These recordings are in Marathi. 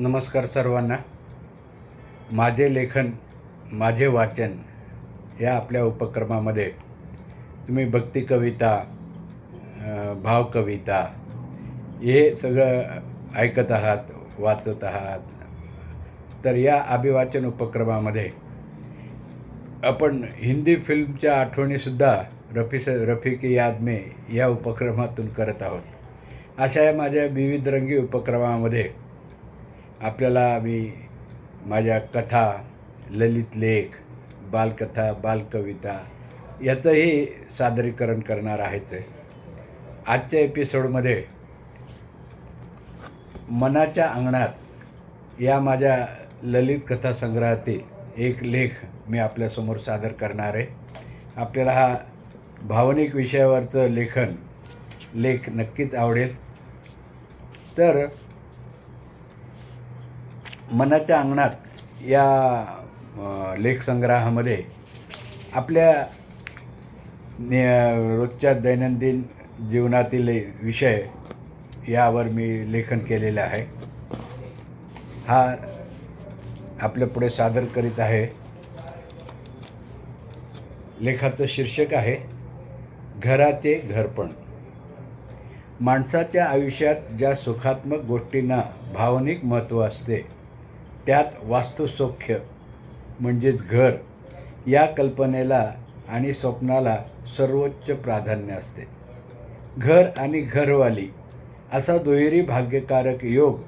नमस्कार सर्वांना. माझे लेखन माझे वाचन या आपल्या उपक्रमामध्ये तुम्ही भक्ती कविता भावकविता हे सगळं ऐकत आहात वाचत आहात. तर या अभिवाचन उपक्रमामध्ये आपण हिंदी फिल्मच्या आठवणीसुद्धा रफी स रफी की याद या उपक्रमातून करत आहोत. अशा या माझ्या विविध रंगी उपक्रमामध्ये आपल्याला मी माझ्या कथा ललित लेख बालकथा बालकविता याचंही सादरीकरण करणार आहेच आहे. आजच्या एपिसोडमध्ये मनाच्या अंगणात या माझ्या ललित कथा संग्रहातील एक लेख मी आपल्यासमोर सादर करणार आहे. आपल्याला हा भावनिक विषयावरचं लेखन लेख नक्कीच आवडेल. तर मनाच्या अंगणात या लेखसंग्रहामध्ये आपल्या ने रोजच्या दैनंदिन जीवनातील विषय यावर मी लेखन केलेलं आहे. हा आपल्या पुढे सादर करीत आहे. लेखाचं शीर्षक आहे घराचे घरपण. माणसाच्या आयुष्यात ज्या सुखात्मक गोष्टींना भावनिक महत्त्व असते त्यात वास्तुसौख्य म्हणजेच घर या कल्पनेला आणि स्वप्नाला सर्वोच्च प्राधान्य असते. घर आणि घरवाली असा दुहेरी भाग्यकारक योग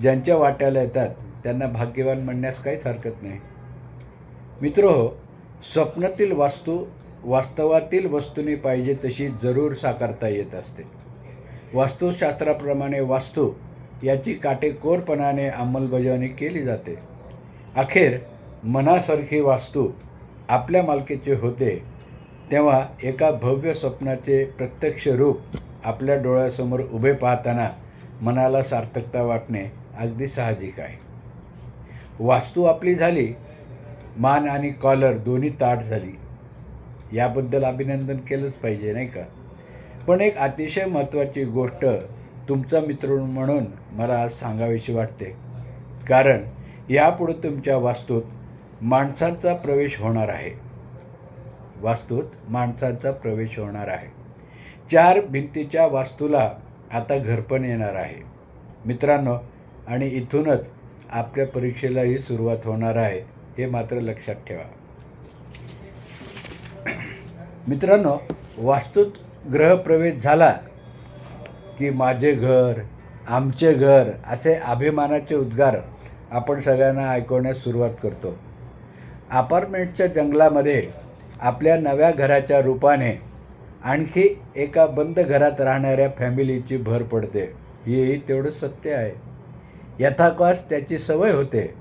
ज्यांच्या वाट्याला येतात त्यांना भाग्यवान म्हणण्यास काहीच हरकत नाही. मित्र हो स्वप्नातील वास्तू वास्तवातील वस्तूने पाहिजे तशी जरूर साकारता येत असते. वास्तुशास्त्राप्रमाणे वास्तू याची काटेकोरपणाने अंमलबजावणी केली जाते. अखेर मनासारखी वास्तू आपल्या मालकीचे होते तेव्हा एका भव्य स्वप्नाचे प्रत्यक्ष रूप आपल्या डोळ्यासमोर उभे पाहताना मनाला सार्थकता वाटणे अगदी साहजिक आहे. वास्तू आपली झाली मान आणि कॉलर दोन्ही ताट झाली. याबद्दल अभिनंदन केलंच पाहिजे नाही का? पण एक अतिशय महत्त्वाची गोष्ट तुमचा मित्र म्हणून मला आज सांगावीशी वाटते. कारण यापुढे तुमच्या वास्तूत माणसांचा प्रवेश होणार आहे. वास्तूत माणसांचा प्रवेश होणार आहे. चार भिंतीच्या वास्तूला आता घरपण येणार आहे. मित्रांनो आणि इथूनच आपल्या परीक्षेलाही सुरुवात होणार आहे हे मात्र लक्षात ठेवा. मित्रांनो वास्तूत ग्रहप्रवेश झाला की माझे घर आमचे घर असे अभिमानाचे उद्गार आपण सगळ्यांना ऐकवण्यास सुरुवात करतो. अपार्टमेंटच्या जंगलामध्ये आपल्या नव्या घराच्या रूपाने आणखी एका बंद घरात राहणाऱ्या फॅमिलीची भर पडते. हेही तेवढं सत्य आहे. यथाकास त्याची सवय होते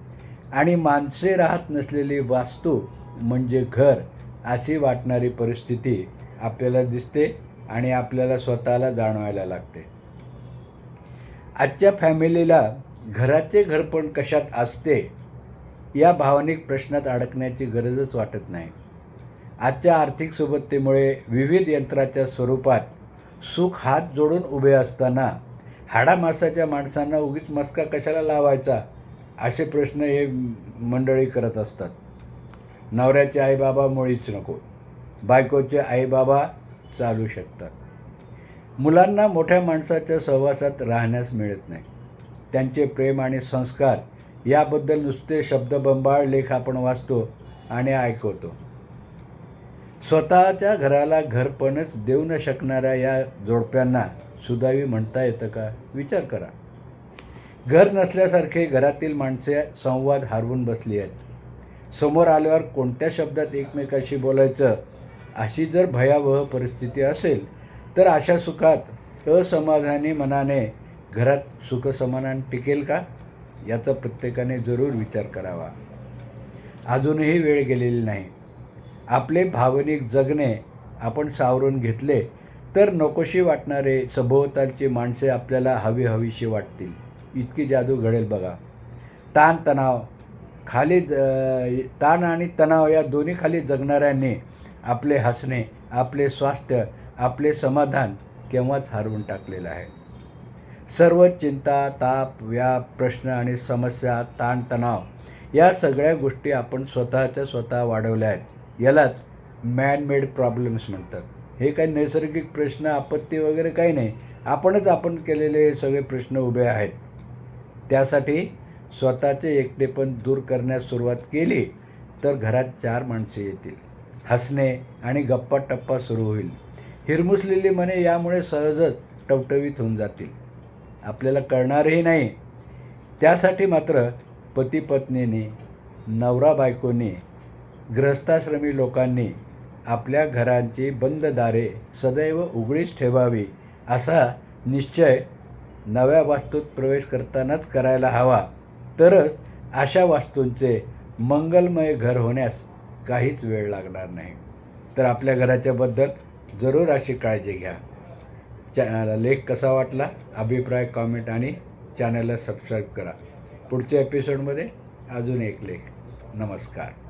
आणि माणसे राहत नसलेली वास्तू म्हणजे घर अशी वाटणारी परिस्थिती आपल्याला दिसते. आणि आपल्याला स्वतःला जाणवायला लागते. आजच्या फॅमिलीला घराचे घरपण कशात असते या भावनिक प्रश्नात अडकण्याची गरजच वाटत नाही. आजच्या आर्थिक सुबत्तेमुळे विविध यंत्राच्या स्वरूपात सुख हात जोडून उभे असताना हाडामासाच्या माणसांना उगीच मस्का कशाला लावायचा असे प्रश्न हे मंडळी करत असतात. नवऱ्याचे आईबाबा मुळीच नको. बायकोचे आईबाबा चालू शकतात. मुलांना मोठ्या माणसाच्या सहवासात राहण्यास मिळत नाही. त्यांचे प्रेम आणि संस्कार याबद्दल नुसते शब्दबंबाळ लेख आपण वाचतो आणि ऐकवतो. स्वतःच्या घराला घरपणच देऊ न शकणाऱ्या या जोडप्यांना सुदैवी म्हणता येतं का? विचार करा. घर नसल्यासारखे घरातील माणसे संवाद हरवून बसली आहेत. समोर आल्यावर कोणत्या शब्दात एकमेकाशी बोलायचं? अशी जर भयावह परिस्थिती असेल तर अशा सुखात असमाधानी मनाने घरात सुखसमाधान टिकेल का? याचा प्रत्येकाने जरूर विचार करावा. अजूनही वेळ गेलेली नाही. आपले भावनिक जगणे आपण सावरून घेतले तर नकोशी वाटणारे सभोवतालची माणसे आपल्याला हवी हवीशी वाटतील. इतकी जादू घडेल बघा. ताणतणाव खाली ज- ताण आणि तणाव या दोन्ही खाली जगणाऱ्यांनी आपले हसणे आपले स्वास्थ्य आपले समाधान केव्हाच हरवून टाकलेलं आहे. सर्व चिंता ताप व्याप प्रश्न आणि समस्या ताणतणाव या सगळ्या गोष्टी आपण स्वतःच्या स्वतः वाढवल्या आहेत. यालाच मॅनमेड प्रॉब्लेम्स म्हणतात. हे काही नैसर्गिक प्रश्न आपत्ती वगैरे काही नाही. आपणच आपण केलेले सगळे प्रश्न उभे आहेत. त्यासाठी स्वतःचे एकटेपण दूर करण्यास सुरुवात केली तर घरात चार माणसे येतील. हसणे आणि गप्पा टप्पा सुरू होईल. हिरमुसलेली मने यामुळे सहजच टवटवीत होऊन जातील. आपल्याला कळणारही नाही. त्यासाठी मात्र पती पत्नीने नवरा बायकोनी ग्रस्ताश्रमी लोकांनी आपल्या घरांची बंद दारे सदैव उघडीच ठेवावी असा निश्चय नव्या वास्तूत प्रवेश करतानाच करायला हवा. तरच अशा वास्तूंचे मंगलमय घर होण्यास काहीच वेळ लागणार नाही. तर आपल्या घराच्याबद्दल जरूर अशी काळजी घ्या. चॅ लेख कसा वाटला? अभिप्राय कॉमेंट आणि चॅनलला सबस्क्राईब करा. पुढच्या एपिसोडमध्ये अजून एक लेख. नमस्कार.